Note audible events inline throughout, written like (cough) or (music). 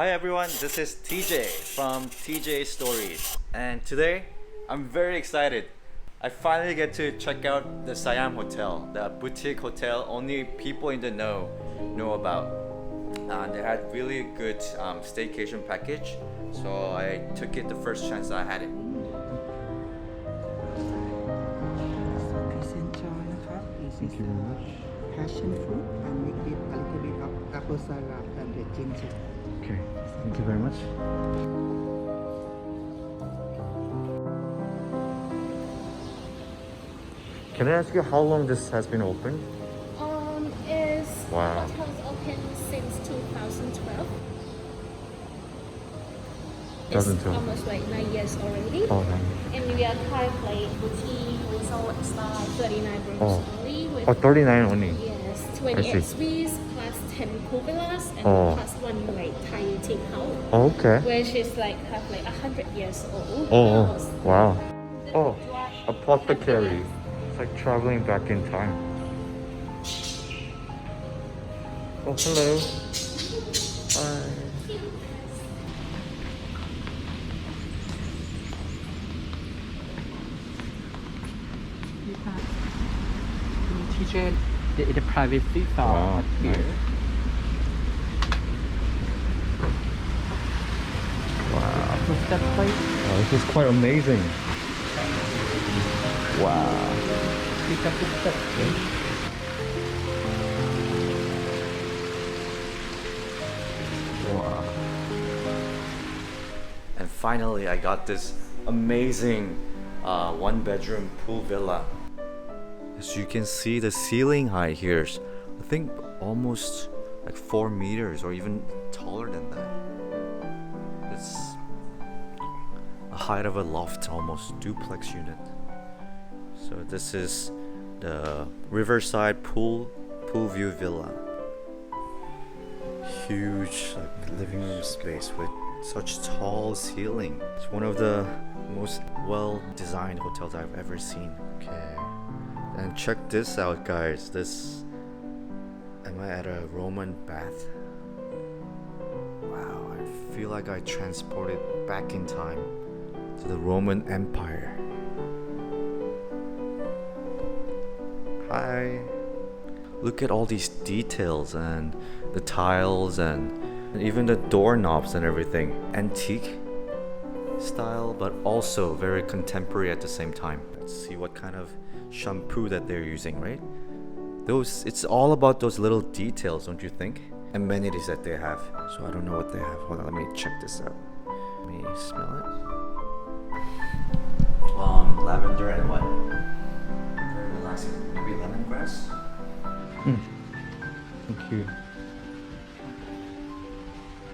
Hi everyone, this is TJ from TJ Stories, and today I'm very excited. I finally get to check out the Siam Hotel, the boutique hotel only people in the know know about. And they had really good um, staycation package, so I took it the first chance I had it. Please enjoy นะครับ This Thank is you very uh, much. passion fruit and make it a little bit of apple syrup and the ginger. Okay, thank you very much. Can I ask you how long this has been open? Um, is Wow. hotels open since 2012. It's 2012. almost like nine years already. Oh, nine And we are currently boutique resort style 39 rooms Oh. only with Oh, 39 only. yes 28 see. suites plus 10 pool villas and Oh. plus one like Thai team house, Oh, okay. which is like have like a 100 years old. Oh, oh, house. wow. The Oh, drive- apothecary. It's like traveling back in time. Oh, hello. Hi. TJ, the, the private sea Wow, here. nice. Wow. What's that place? Oh, this is quite amazing. Wow. Pick up the steps. Wow. And finally, I got this amazing uh, one bedroom pool villa. As you can see, the ceiling height here is, I think, almost like four meters or even taller than that. Height of a loft, almost duplex unit. So this is the Riverside Pool Pool View Villa. Huge like, living room space with such tall ceiling. It's one of the most well designed hotels I've ever seen. Okay. And check this out guys. This am I at a Roman bath? Wow, I feel like I transported back in time to the Roman Empire. Hi. Look at all these details and the tiles and, even the doorknobs and everything. Antique style, but also very contemporary at the same time. Let's see what kind of shampoo that they're using, right? Those it's all about those little details, don't you think? Amenities that they have. So I don't know what they have. Hold on, let me check this out. Let me smell it. Um, lavender and what? Very relaxing. Maybe lemongrass. Thank you.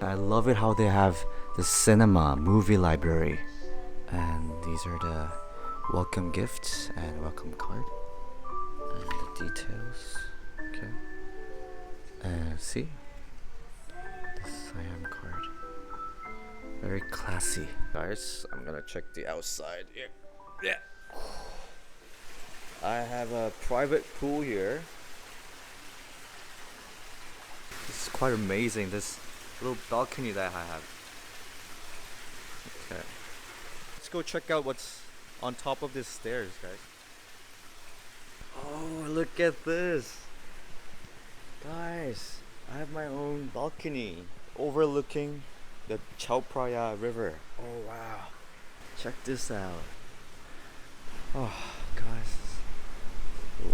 I love it how they have the cinema movie library. And these are the welcome gifts and welcome card. And the details. Okay. And see? The Siam card. Very classy. Guys, I'm gonna check the outside here. Yeah. I have a private pool here. This is quite amazing. This little balcony that I have. Okay. Let's go check out what's on top of these stairs, guys. Oh, look at this. Guys, I have my own balcony overlooking the Chao Phraya River. Oh, wow. Check this out. Oh, guys.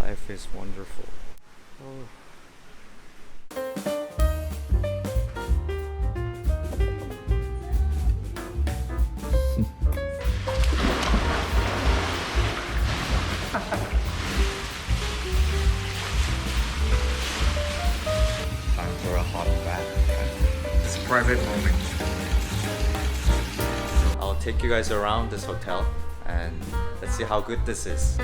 Life is wonderful. Oh. (laughs) Time for a hot bath. It's a private moment. I'll take you guys around this hotel and let's see how good this is.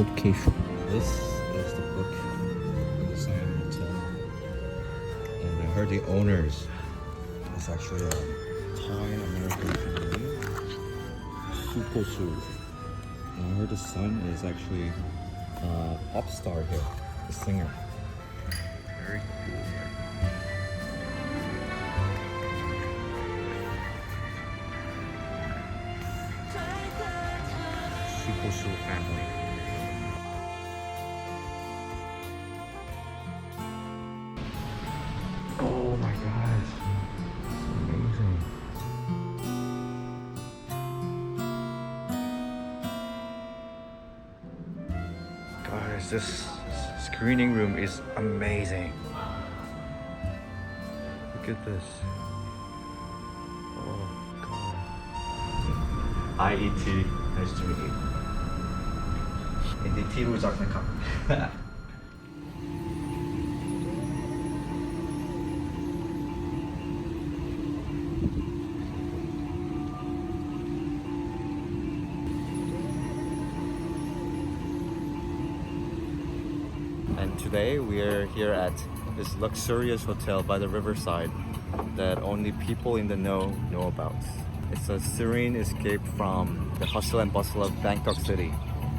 This is the book for the Siam Hotel. And I heard the owners is actually a Thai American family. Super Su. And I heard the son is actually a pop star here, a singer. Very cool. Family. this screening room is amazing. Look at this. Oh god. IET, nice to meet you. In the T. Rosak today we are here at this luxurious hotel by the riverside that only people in the know know about. It's a serene escape from the hustle and bustle of Bangkok City.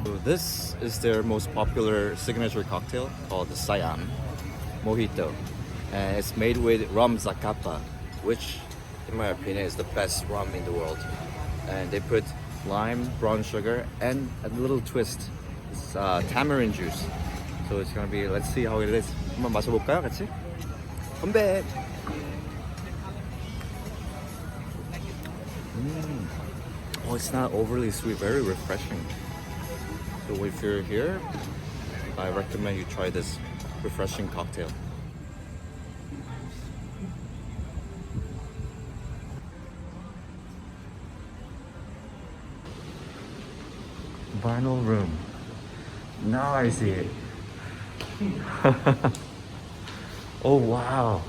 So this is their most popular signature cocktail called the Siam Mojito. And it's made with rum Zacapa, which in my opinion is the best rum in the world. And they put lime, brown sugar, and a little twist. It's uh, tamarind juice. So it's gonna be, let's see how it is. 한번 마셔볼까요, 같이? 건배! Mm. Oh, it's not overly sweet, very refreshing. So if you're here, I recommend you try this refreshing cocktail. Vinyl room. Now I see it. (laughs) oh wow.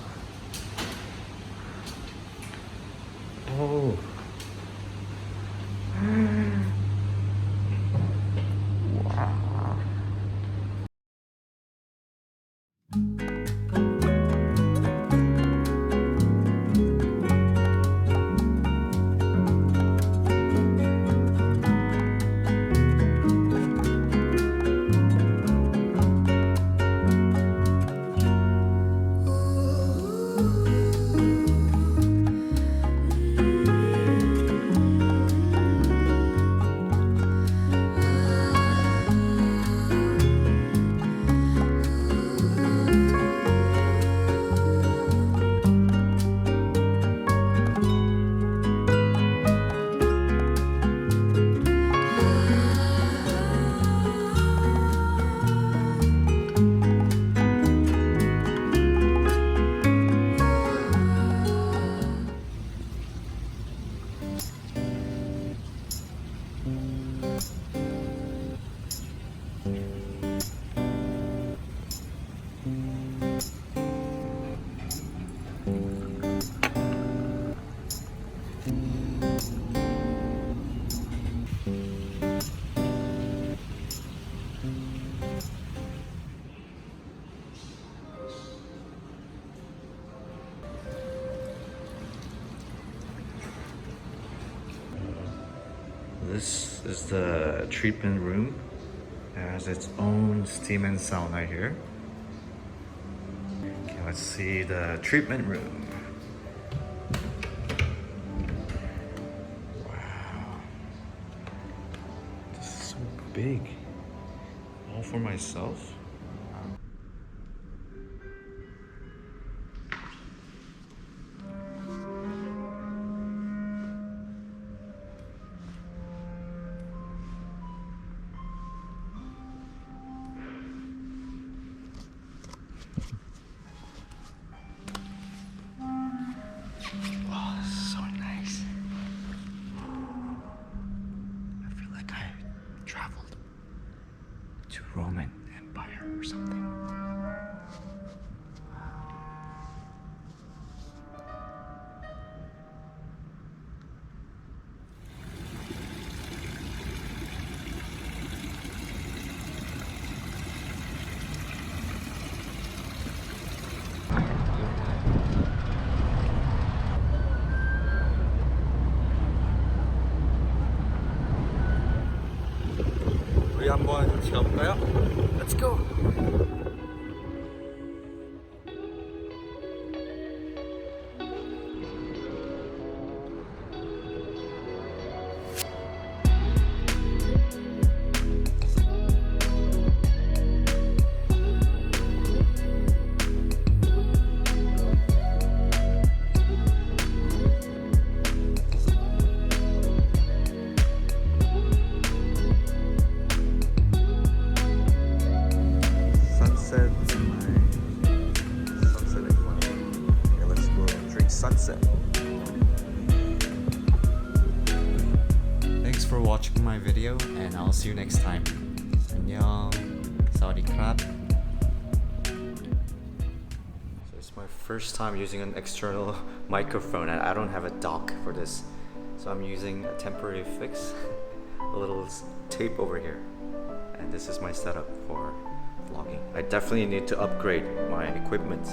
Oh. wow. This is the treatment room. It has its own steam and sauna here. Okay, let's see the treatment room. Wow. This is so big. All for myself? Video and I'll see you next time. 안녕. Sawadee krap. So it's my first time using an external (laughs) microphone and I don't have a dock for this. So I'm using a temporary fix, (laughs) a little tape over here. And this is my setup for vlogging. I definitely need to upgrade my equipment